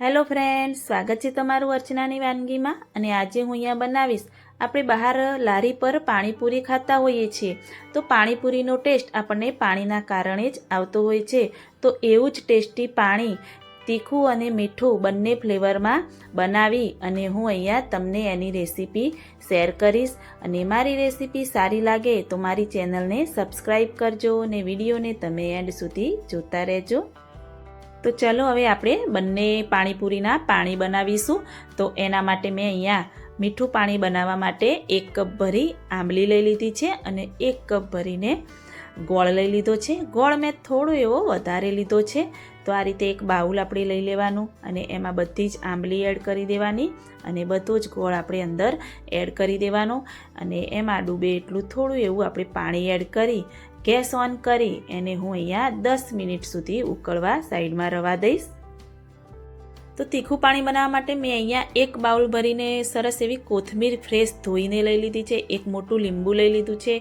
Hello friend સ્વાગત છે તમારું અર્ચનાની વાનગીમાં અને આજે હું અહીંયા બનાવીશ. આપણે બહાર લારી પર પાણીપુરી ખાતા હોઈએ છીએ. તો પાણીપુરીનો ટેસ્ટ આપણને પાણીના કારણે જ આવતો હોય છે. તો એવું જ ટેસ્ટી પાણી, તીખું અને મીઠું બંને ફ્લેવરમાં બનાવી અને હું અહીંયા તમને એની રેસીપી શેર કરીશ. અને મારી રેસીપી સારી લાગે તો મારી ચેનલને સબસ્ક્રાઈબ કરજો અને વિડીયોને તમે એન્ડ સુધી જોતા રહેજો. તો ચલો હવે આપણે બંને પાણીપુરીના પાણી બનાવીશું. તો એના માટે મેં અહીંયા મીઠું પાણી બનાવવા માટે એક કપ ભરી આંબલી લઈ લીધી છે અને એક કપ ભરીને ગોળ લઈ લીધો છે. ગોળ મેં થોડો એવો વધારે લીધો છે. તો આ રીતે એક બાઉલ આપણે લઈ લેવાનું અને એમાં બધી જ આંબલી એડ કરી દેવાની અને બધો જ ગોળ આપણે અંદર એડ કરી દેવાનો અને એમાં ડૂબે એટલું થોડું એવું આપણે પાણી એડ કરી ગેસ ઓન કરી એને હું અહીંયા દસ મિનિટ સુધી ઉકળવા સાઈડમાં રવા દઈશ. તો તીખું પાણી બનાવવા માટે મેં અહીંયા એક બાઉલ ભરીને સરસ એવી કોથમીર ફ્રેશ ધોઈને લઈ લીધી છે, એક મોટું લીંબુ લઈ લીધું છે.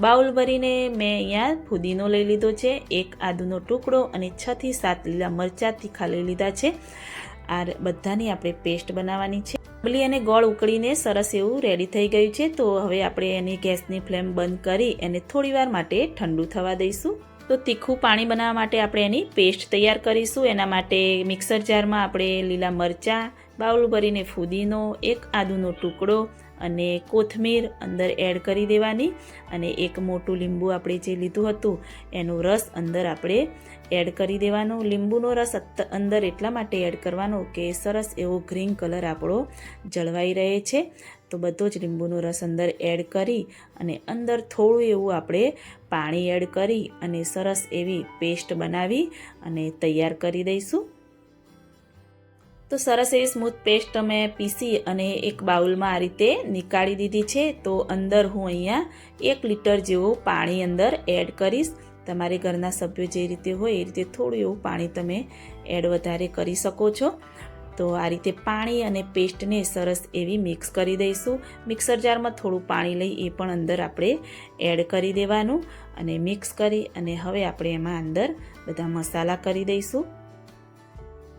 બાઉલ ભરીને મેં અહીંયા ફુદીનો લઈ લીધો છે, એક આદુનો ટુકડો અને છથી સાત લીલા મરચાં તીખા લઈ લીધા છે. આ બધાની આપણે પેસ્ટ બનાવવાની છે. આંબલી અને ગોળ ઉકળીને સરસ એવું રેડી થઈ ગયું છે. તો હવે આપણે એની ગેસની ફ્લેમ બંધ કરી એને થોડીવાર માટે ઠંડુ થવા દઈશું. તો તીખું પાણી બનાવવા માટે આપણે એની પેસ્ટ તૈયાર કરીશું. એના માટે મિક્સર જારમાં આપણે લીલા મરચાં બાઉલ ભરીને ફુદીનો એક આદુનો ટુકડો અને કોથમીર અંદર એડ કરી દેવાની અને એક મોટું લીંબુ આપણે જે લીધું હતું, એનો રસ અંદર આપણે એડ કરી દેવાનો. લીંબુનો રસ અંદર એટલા માટે એડ કરવાનો કે સરસ એવો ગ્રીન કલર આપણો જળવાઈ રહે છે. તો બધો જ લીંબુનો રસ અંદર એડ કરી અને અંદર થોડું એવું આપણે પાણી એડ કરી અને સરસ એવી પેસ્ટ બનાવી અને તૈયાર કરી દઈશું. તો સરસ એવી સ્મૂથ પેસ્ટ અમે પીસી અને એક બાઉલમાં આ રીતે નીકાળી દીધી છે. તો અંદર હું અહીંયા એક લીટર જેવું પાણી અંદર એડ કરીશ. તમારે ઘરના સભ્યો જે રીતે હોય એ રીતે થોડું એવું પાણી તમે એડ વધારે કરી શકો છો. તો આ રીતે પાણી અને પેસ્ટને સરસ એવી મિક્સ કરી દઈશું. મિક્સર જારમાં થોડું પાણી લઈ એ પણ અંદર આપણે એડ કરી દેવાનું અને મિક્સ કરી અને હવે આપણે એમાં અંદર બધા મસાલા કરી દઈશું.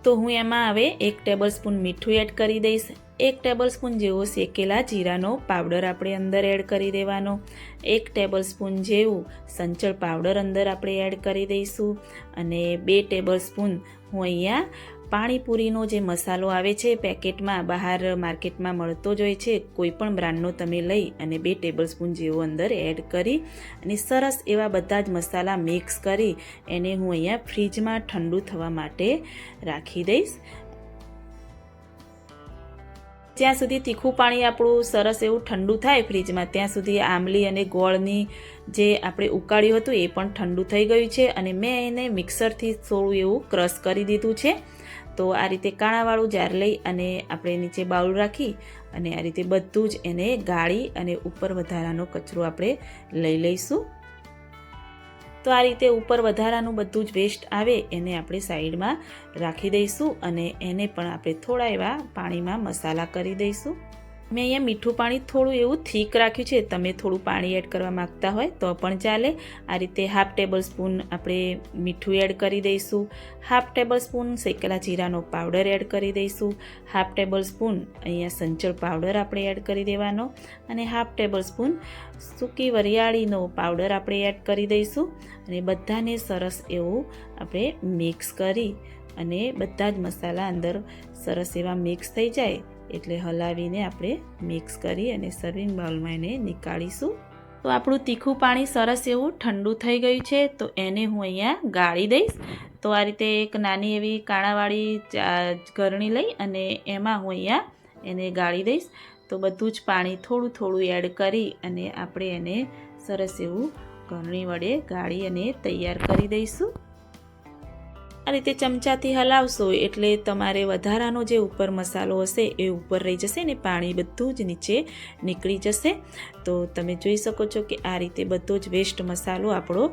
તો હું એમાં હવે એક ટેબલ સ્પૂન મીઠું એડ કરી દઈશ. એક ટેબલ સ્પૂન જેવો શેકેલા જીરાનો પાવડર આપણે અંદર એડ કરી દેવાનો. એક ટેબલ સ્પૂન જેવું સંચળ પાવડર અંદર આપણે એડ કરી દઈશું. અને બે ટેબલ સ્પૂન હું અહીંયા પાણીપુરીનો જે મસાલો આવે છે પેકેટમાં બહાર માર્કેટમાં મળતો જ હોય છે. કોઈ પણ બ્રાન્ડનો તમે લઈ અને બે ટેબલ સ્પૂન જેવો અંદર એડ કરી અને સરસ એવા બધા જ મસાલા મિક્સ કરી એને હું અહીંયા ફ્રીજમાં ઠંડુ થવા માટે રાખી દઈશ. જ્યાં સુધી તીખું પાણી આપણું સરસ એવું ઠંડુ થાય ફ્રીજમાં, ત્યાં સુધી આમલી અને ગોળની જે આપણે ઉકાળ્યું હતું એ પણ ઠંડુ થઈ ગયું છે અને મેં એને મિક્સરથી થોડું એવું ક્રશ કરી દીધું છે. તો આ રીતે કાણાવાળું જાર લઈ અને આપણે નીચે બાઉલ રાખી અને આ રીતે બધું જ એને ગાળી અને ઉપર વધારાનો કચરો આપણે લઈ લઈશું. તો આ રીતે ઉપર વધારાનું બધું જ વેસ્ટ આવે એને આપણે સાઈડમાં રાખી દઈશું અને એને પણ આપણે થોડા એવા પાણીમાં મસાલા કરી દઈશું. મેં અહીંયા મીઠું પાણી થોડું એવું થીક રાખ્યું છે. તમે થોડું પાણી એડ કરવા માગતા હોય તો પણ ચાલે. આ રીતે હાફ ટેબલ સ્પૂન આપણે મીઠું એડ કરી દઈશું. હાફ ટેબલ સ્પૂન શેકેલા જીરાનો પાવડર એડ કરી દઈશું. હાફ ટેબલ સ્પૂન અહીંયા સંચળ પાવડર આપણે એડ કરી દેવાનો. અને હાફ ટેબલ સ્પૂન સૂકી વરિયાળીનો પાવડર આપણે એડ કરી દઈશું. અને બધાને સરસ એવું આપણે મિક્સ કરી અને બધા જ મસાલા અંદર સરસ એવા મિક્સ થઈ જાય એટલે હલાવીને આપણે મિક્સ કરી અને સર્વિંગ બાઉલમાં એને નીકાળીશું. તો આપણું તીખું પાણી સરસ એવું ઠંડુ થઈ ગયું છે, તો એને હું અહીંયા ગાળી દઈશ. તો આ રીતે એક નાની એવી કાણાવાળી ગરણી લઈ અને એમાં હું અહીંયા એને ગાળી દઈશ. તો બધું જ પાણી થોડું થોડું એડ કરી અને આપણે એને સરસ એવું ગરણી વડે ગાળી અને તૈયાર કરી દઈશું. આ રીતે ચમચાથી હલાવશો એટલે તમારે વધારાનો જે ઉપર મસાલો હશે એ ઉપર રહી જશે ને પાણી બધું જ નીચે નીકળી જશે. તો તમે જોઈ શકો છો કે આ રીતે બધો જ વેસ્ટ મસાલો આપણો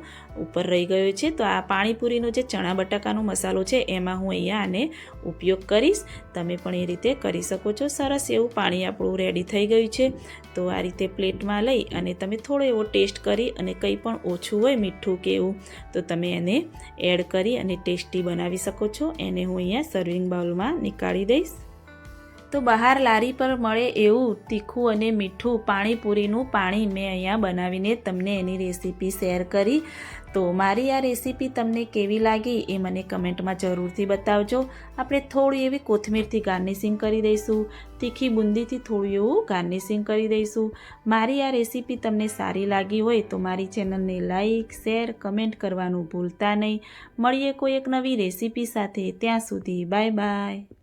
ઉપર રહી ગયો છે. તો આ પાણીપુરીનો જે ચણા બટાકાનો મસાલો છે એમાં હું અહીંયા આને ઉપયોગ કરીશ. તમે પણ એ રીતે કરી શકો છો. સરસ એવું પાણી આપણું રેડી થઈ ગયું છે. તો આ રીતે પ્લેટમાં લઈ અને તમે થોડો એવો ટેસ્ટ કરી અને કંઈ પણ ઓછું હોય મીઠું કે એવું, તો તમે એને એડ કરી અને ટેસ્ટી બનાવી શકો છો એને હું અહીંયા સર્વિંગ બાઉલમાં નીકાળી દઈશ. તો બહાર લારી પર મળે એવું તીખું અને મીઠું પાણીપુરીનું પાણી મેં અહીંયા બનાવીને તમને એની રેસીપી શેર કરી. તો મારી આ રેસીપી તમને કેવી લાગી એ મને કમેન્ટમાં જરૂરથી બતાવજો. આપણે થોડી એવી કોથમીરથી ગાર્નિશિંગ કરી દઈશું. તીખી બુંદીથી થોડું એવું ગાર્નિશિંગ કરી દઈશું. મારી આ રેસીપી તમને સારી લાગી હોય તો મારી ચેનલને લાઇક શેર, કમેન્ટ કરવાનું ભૂલતા નહીં. મળીએ કોઈ એક નવી રેસીપી સાથે. ત્યાં સુધી બાય બાય.